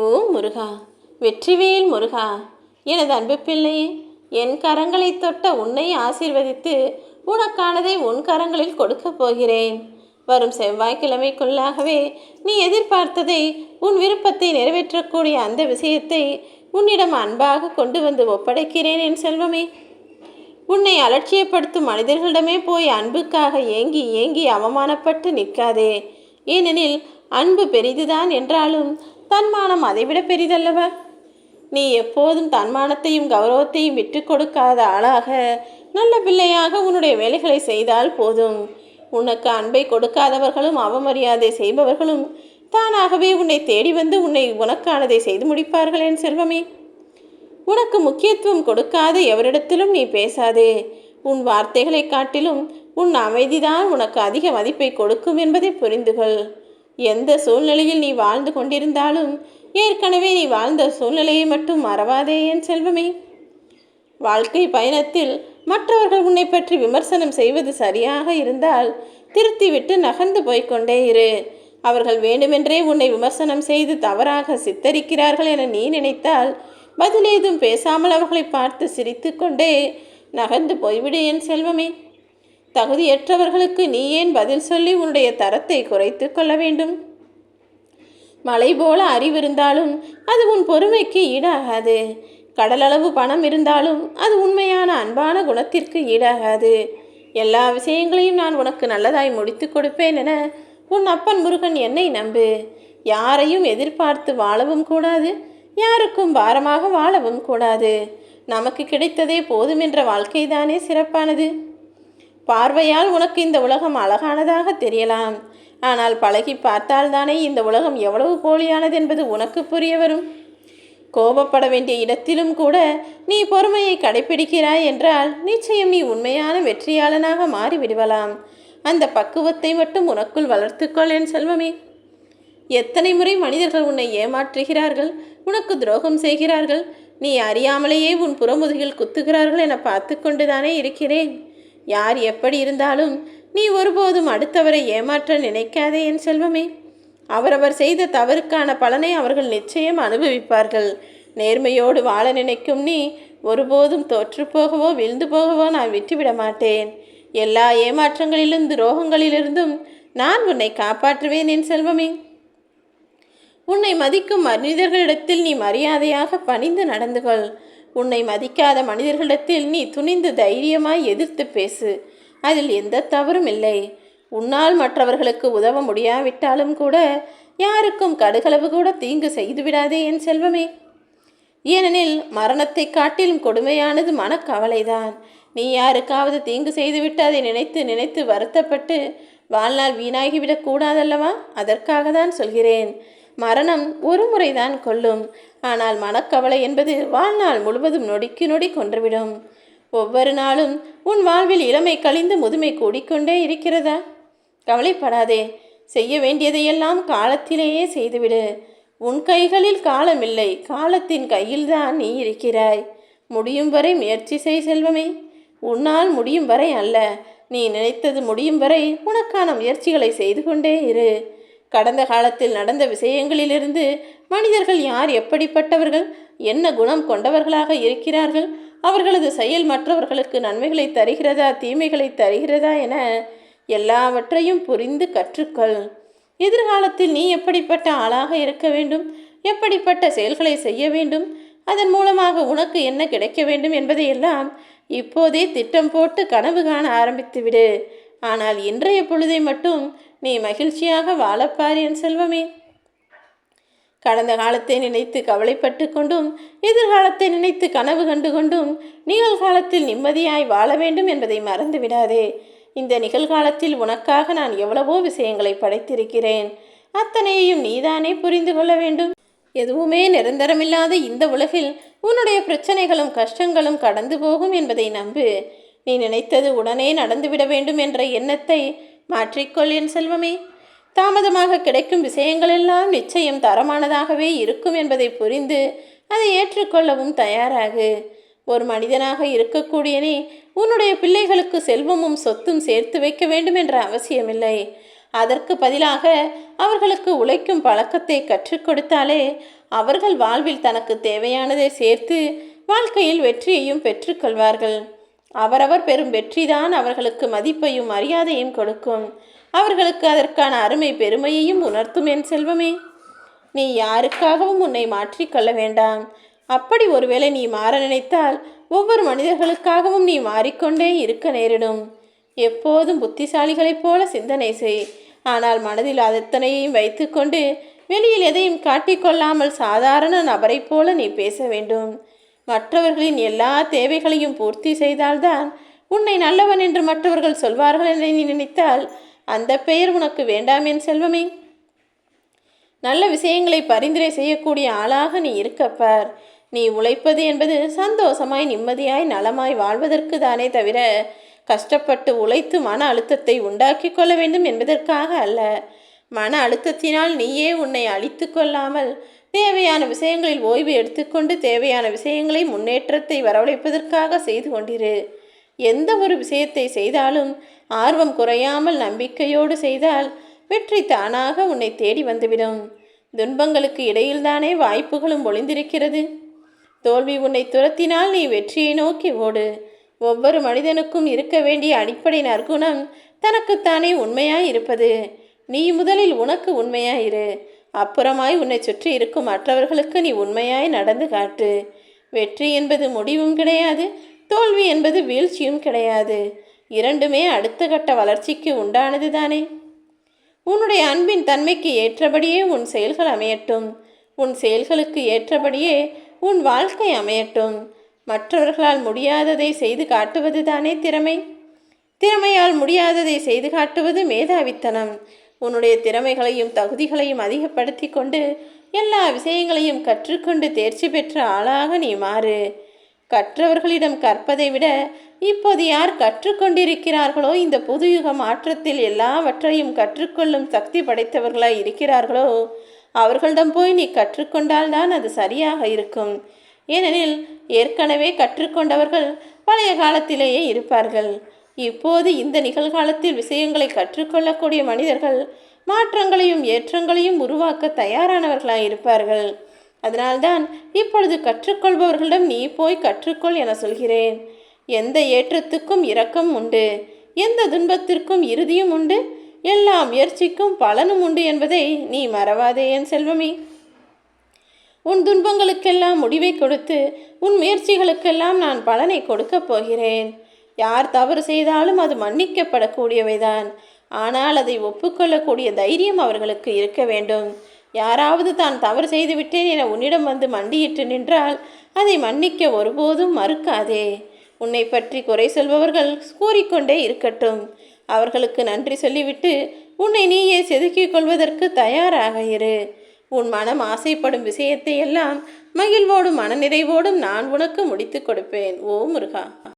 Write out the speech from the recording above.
ஓ முருகா வெற்றிவேல் முருகா எனது அன்பு பிள்ளையே என் கரங்களை தொட்ட உன்னை ஆசீர்வதித்து உனக்கானதை உன் கரங்களில் கொடுக்கப் போகிறேன். வரும் செவ்வாய்க்கிழமைக்குள்ளாகவே நீ எதிர்பார்த்ததை உன் விருப்பத்தை நிறைவேற்றக்கூடிய அந்த விஷயத்தை உன்னிடம் அன்பாக கொண்டு வந்து ஒப்படைக்கிறேன் என் செல்வமே. உன்னை அலட்சியப்படுத்தும் மனிதர்களிடமே போய் அன்புக்காக ஏங்கி ஏங்கி அவமானப்பட்டு நிற்காதே. ஏனெனில் அன்பு பெரிதுதான் என்றாலும் தன்மானம் அதைவிட பெரிதல்லவா? நீ எப்போதும் தன்மானத்தையும் கௌரவத்தையும் விட்டு கொடுக்காத ஆளாக நல்ல பிள்ளையாக உன்னுடைய வேலைகளை செய்தால் போதும். உனக்கு அன்பை கொடுக்காதவர்களும் அவமரியாதை செய்பவர்களும் தானாகவே உன்னை தேடி வந்து உன்னை உனக்கானதை செய்து முடிப்பார்கள் என் செல்வமே. உனக்கு முக்கியத்துவம் கொடுக்காத எவரிடத்திலும் நீ பேசாதே. உன் வார்த்தைகளை காட்டிலும் உன் அமைதிதான் உனக்கு அதிக மதிப்பை கொடுக்கும் என்பதை புரிந்துகொள். எந்த சூழ்நிலையில் நீ வாழ்ந்து கொண்டிருந்தாலும் ஏற்கனவே நீ வாழ்ந்த சூழ்நிலையை மட்டும் மறவாதே என் செல்வமே. வாழ்க்கை பயணத்தில் மற்றவர்கள் உன்னை பற்றி விமர்சனம் செய்வது சரியாக இருந்தால் திருத்திவிட்டு நகர்ந்து போய்க்கொண்டே இரு. அவர்கள் வேண்டுமென்றே உன்னை விமர்சனம் செய்து தவறாக சித்தரிக்கிறார்கள் என நீ நினைத்தால் பதிலேதும் பேசாமல் அவர்களை பார்த்து சிரித்துக்கொண்டே நகர்ந்து போய்விடு என் செல்வமே. தகுதியற்றவர்களுக்கு நீ ஏன் பதில் சொல்லி உன்னுடைய தரத்தை குறைத்து கொள்ள வேண்டும்? மலை போல அறிவிருந்தாலும் அது உன் பொறுமைக்கு ஈடாகாது. கடலளவு பணம் இருந்தாலும் அது உண்மையான அன்பான குணத்திற்கு ஈடாகாது. எல்லா விஷயங்களையும் நான் உனக்கு நல்லதாய் முடித்து கொடுப்பேன் என உன் அப்பன் முருகன் என்னை நம்பு. யாரையும் எதிர்பார்த்து வாழவும் கூடாது யாருக்கும் பாரமாக வாழவும் கூடாது. நமக்கு கிடைத்ததே போதும் என்ற வாழ்க்கைதானே சிறப்பானது. பார்வையால் உனக்கு இந்த உலகம் அழகானதாக தெரியலாம். ஆனால் பழகி பார்த்தால்தானே இந்த உலகம் எவ்வளவு போலியானது என்பது உனக்கு புரிய வரும். கோபப்பட வேண்டிய இடத்திலும் கூட நீ பொறுமையை கடைபிடிக்கிறாய் என்றால் நிச்சயம் நீ உண்மையான வெற்றியாளனாக மாறிவிடுவலாம். அந்த பக்குவத்தை மட்டும் உனக்குள் வளர்த்துக்கொள் என் செல்வமே. எத்தனை முறை மனிதர்கள் உன்னை ஏமாற்றுகிறார்கள் உனக்கு துரோகம் செய்கிறார்கள் நீ அறியாமலேயே உன் புறமுதுகில் குத்துகிறார்கள் என பார்த்து கொண்டுதானே இருக்கிறேன். யார் எப்படி இருந்தாலும் நீ ஒருபோதும் அடுத்தவரை ஏமாற்ற நினைக்காதே என் செல்வமே. அவரவர் செய்த தவறுக்கான பலனை அவர்கள் நிச்சயம் அனுபவிப்பார்கள். நேர்மையோடு வாழ நினைக்கும் நீ ஒருபோதும் தோற்றுப்போகவோ விழுந்து போகவோ நான் விட்டுவிட மாட்டேன். எல்லா ஏமாற்றங்களிலும் துரோகங்களிலிருந்தும் நான் உன்னை காப்பாற்றுவேன் என் செல்வமே. உன்னை மதிக்கும் மனிதர்களிடத்தில் நீ மரியாதையாக பணிந்து நடந்து கொள் உன்னை மதிக்காத மனிதர்களிடத்தில் நீ துணிந்து தைரியமாய் எதிர்த்து பேசு. அதில் எந்த தவறும் இல்லை. உன்னால் மற்றவர்களுக்கு உதவ முடியாவிட்டாலும் கூட யாருக்கும் கடுகளவு கூட தீங்கு செய்து விடாதே என் செல்வமே. ஏனெனில் மரணத்தை காட்டிலும் கொடுமையானது மனக்கவலைதான். நீ யாருக்காவது தீங்கு செய்துவிட்டு அதை நினைத்து நினைத்து வருத்தப்பட்டு வாழ்நாள் வீணாகிவிடக் கூடாதல்லவா அதற்காக தான் சொல்கிறேன். மரணம் ஒரு முறைதான் கொல்லும். ஆனால் மனக்கவலை என்பது வாழ்நாள் முழுவதும் நொடிக்கு நொடி கொன்றுவிடும். ஒவ்வொரு நாளும் உன் வாழ்வில் இளமை கழிந்து முதுமை கூடிக்கொண்டே இருக்கிறதா? கவலைப்படாதே. செய்ய வேண்டியதையெல்லாம் காலத்திலேயே செய்துவிடு. உன் கைகளில் காலமில்லை. காலத்தின் கையில்தான் நீ இருக்கிறாய். முடியும் வரை முயற்சி செய் செல்வமே. உன்னால் முடியும் வரை அல்ல. நீ நினைத்தது முடியும் வரை உனக்கான முயற்சிகளை செய்து கொண்டே இரு. கடந்த காலத்தில் நடந்த விஷயங்களிலிருந்து மனிதர்கள் யார் எப்படிப்பட்டவர்கள் என்ன குணம் கொண்டவர்களாக இருக்கிறார்கள் அவர்களது செயல் மற்றவர்களுக்கு நன்மைகளை தருகிறதா தீமைகளை தருகிறதா என எல்லாவற்றையும் புரிந்து கற்றுக்கொள். எதிர்காலத்தில் நீ எப்படிப்பட்ட ஆளாக இருக்க வேண்டும் எப்படிப்பட்ட செயல்களை செய்ய வேண்டும் அதன் மூலமாக உனக்கு என்ன கிடைக்க வேண்டும் என்பதையெல்லாம் இப்போதே திட்டம் போட்டு கனவு காண ஆரம்பித்துவிடு. ஆனால் இன்றைய பொழுதை மட்டும் நீ மகிழ்ச்சியாக வாழப்பார் என் செல்வமே. கடந்த காலத்தை நினைத்து கவலைப்பட்டு கொண்டும் எதிர்காலத்தை நினைத்து கனவு கண்டு கொண்டும் நிகழ்காலத்தில் நிம்மதியாய் வாழ வேண்டும் என்பதை மறந்து விடாதே. இந்த நிகழ்காலத்தில் உனக்காக நான் எவ்வளவோ விஷயங்களை படைத்திருக்கிறேன். அத்தனையையும் நீதானே புரிந்து கொள்ள வேண்டும். எதுவுமே நிரந்தரமில்லாத இந்த உலகில் உன்னுடைய பிரச்சனைகளும் கஷ்டங்களும் கடந்து போகும் என்பதை நம்பு. நீ நினைத்தது உடனே நடந்துவிட வேண்டும் என்ற எண்ணத்தை மாற்றிக்கொள் என் செல்வமே. தாமதமாக கிடைக்கும் விஷயங்களெல்லாம் நிச்சயம் தரமானதாகவே இருக்கும் என்பதை புரிந்து அதை ஏற்றுக்கொள்ளவும் தயாராகு. ஒரு மனிதனாக இருக்கக்கூடிய நீ உன்னுடைய பிள்ளைகளுக்கு செல்வமும் சொத்தும் சேர்த்து வைக்க வேண்டும் என்ற அவசியமில்லை. அதற்கு பதிலாக அவர்களுக்கு உழைக்கும் பழக்கத்தை கற்றுக் கொடுத்தாலே அவர்கள் வாழ்வில் தனக்கு தேவையானதை சேர்த்து வாழ்க்கையில் வெற்றியையும் பெற்றுக்கொள்வார்கள். அவரவர் பெறும் வெற்றிதான் அவர்களுக்கு மதிப்பையும் மரியாதையும் கொடுக்கும். அவர்களுக்கு அதற்கான அருமை பெருமையையும் உணர்த்தும் என் செல்வமே. நீ யாருக்காகவும் உன்னை மாற்றிக்கொள்ள வேண்டாம். அப்படி ஒருவேளை நீ மாற நினைத்தால் ஒவ்வொரு மனிதர்களுக்காகவும் நீ மாறிக்கொண்டே இருக்க நேரிடும். எப்போதும் புத்திசாலிகளைப் போல சிந்தனை செய். ஆனால் மனதில் அதத்தனையையும் வைத்துக்கொண்டு வெளியில் எதையும் காட்டிக்கொள்ளாமல் சாதாரண நபரைப் போல நீ பேச வேண்டும். மற்றவர்களின் எல்லா தேவைகளையும் பூர்த்தி செய்தால்தான் உன்னை நல்லவன் என்று மற்றவர்கள் சொல்வார்கள் என நீ நினைத்தால் அந்த பெயர் உனக்கு வேண்டாம் என் செல்வமே. நல்ல விஷயங்களை பரிந்துரை செய்யக்கூடிய ஆளாக நீ இருக்கப்பார். நீ உழைப்பது என்பது சந்தோஷமாய் நிம்மதியாய் நலமாய் வாழ்வதற்கு தானே தவிர கஷ்டப்பட்டு உழைத்து மன அழுத்தத்தை உண்டாக்கி கொள்ள வேண்டும் என்பதற்காக அல்ல. மன அழுத்தத்தினால் நீயே உன்னை அழித்து கொள்ளாமல் தேவையான விஷயங்களில் ஓய்வு எடுத்துக்கொண்டு தேவையான விஷயங்களை முன்னேற்றத்தை வரவழைப்பதற்காக செய்து கொண்டிரு. எந்த ஒரு விஷயத்தை செய்தாலும் ஆர்வம் குறையாமல் நம்பிக்கையோடு செய்தால் வெற்றி தானாக உன்னை தேடி வந்துவிடும். துன்பங்களுக்கு இடையில்தானே வாய்ப்புகளும் ஒளிந்திருக்கிறது. தோல்வி உன்னை துரத்தினால் நீ வெற்றியை நோக்கி ஓடு. ஒவ்வொரு மனிதனுக்கும் இருக்க வேண்டிய அடிப்படை நற்குணம் தனக்குத்தானே உண்மையாய் இருப்பது. நீ முதலில் உனக்கு உண்மையாயிரு. அப்புறமாய் உன்னை சுற்றி இருக்கும் மற்றவர்களுக்கு நீ உண்மையாய் நடந்து காட்டு. வெற்றி என்பது முடிவும் கிடையாது தோல்வி என்பது வீழ்ச்சியும் கிடையாது. இரண்டுமே அடுத்த கட்ட வளர்ச்சிக்கு உண்டானது தானே உன்னுடைய அன்பின் தன்மைக்கு ஏற்றபடியே உன் செயல்கள் அமையட்டும். உன் செயல்களுக்கு ஏற்றபடியே உன் வாழ்க்கை அமையட்டும். மற்றவர்களால் முடியாததை செய்து காட்டுவது தானே திறமை. திறமையால் முடியாததை செய்து காட்டுவது மேதாவித்தனம். உன்னுடைய திறமைகளையும் தகுதிகளையும் அதிகப்படுத்தி கொண்டு எல்லா விஷயங்களையும் கற்றுக்கொண்டு தேர்ச்சி பெற்ற ஆளாக நீ மாறு. கற்றவர்களிடம் கற்பதை விட இப்போது யார் கற்றுக்கொண்டிருக்கிறார்களோ இந்த புதுயுக மாற்றத்தில் எல்லாவற்றையும் கற்றுக்கொள்ளும் சக்தி படைத்தவர்களாய் இருக்கிறார்களோ அவர்களிடம் போய் நீ கற்றுக்கொண்டால்தான் அது சரியாக இருக்கும். ஏனெனில் ஏற்கனவே கற்றுக்கொண்டவர்கள் பழைய காலத்திலேயே இருப்பார்கள். இப்போது இந்த நிகழ்காலத்தில் விஷயங்களை கற்றுக்கொள்ளக்கூடிய மனிதர்கள் மாற்றங்களையும் ஏற்றங்களையும் உருவாக்க தயாரானவர்களாக இருப்பார்கள். அதனால்தான் இப்பொழுது கற்றுக்கொள்பவர்களிடம் நீ போய் கற்றுக்கொள் என சொல்கிறேன். எந்த ஏற்றத்துக்கும் இரக்கம் உண்டு. எந்த துன்பத்திற்கும் இறுதியும் உண்டு. எல்லா முயற்சிக்கும் பலனும் உண்டு என்பதை நீ மறவாதே என் செல்வமே. உன் துன்பங்களுக்கெல்லாம் முடிவை கொடுத்து உன் முயற்சிகளுக்கெல்லாம் நான் பலனை கொடுக்கப் போகிறேன். யார் தவறு செய்தாலும் அது மன்னிக்கப்படக்கூடியவைதான். ஆனால் அதை ஒப்புக்கொள்ளக்கூடிய தைரியம் அவர்களுக்கு இருக்க வேண்டும். யாராவது தான் தவறு செய்துவிட்டேன் என உன்னிடம் வந்து மண்டியிட்டு நின்றால் அதை மன்னிக்க ஒருபோதும் மறுக்காதே. உன்னை பற்றி குறை சொல்பவர்கள் கூறிக்கொண்டே இருக்கட்டும். அவர்களுக்கு நன்றி சொல்லிவிட்டு உன்னை நீயே செதுக்கிக் கொள்வதற்கு தயாராக இரு. உன் மனம் ஆசைப்படும் விஷயத்தை எல்லாம் மகிழ்வோடும் மனநிறைவோடும் நான் உனக்கு முடித்து கொடுப்பேன். ஓ முருகா.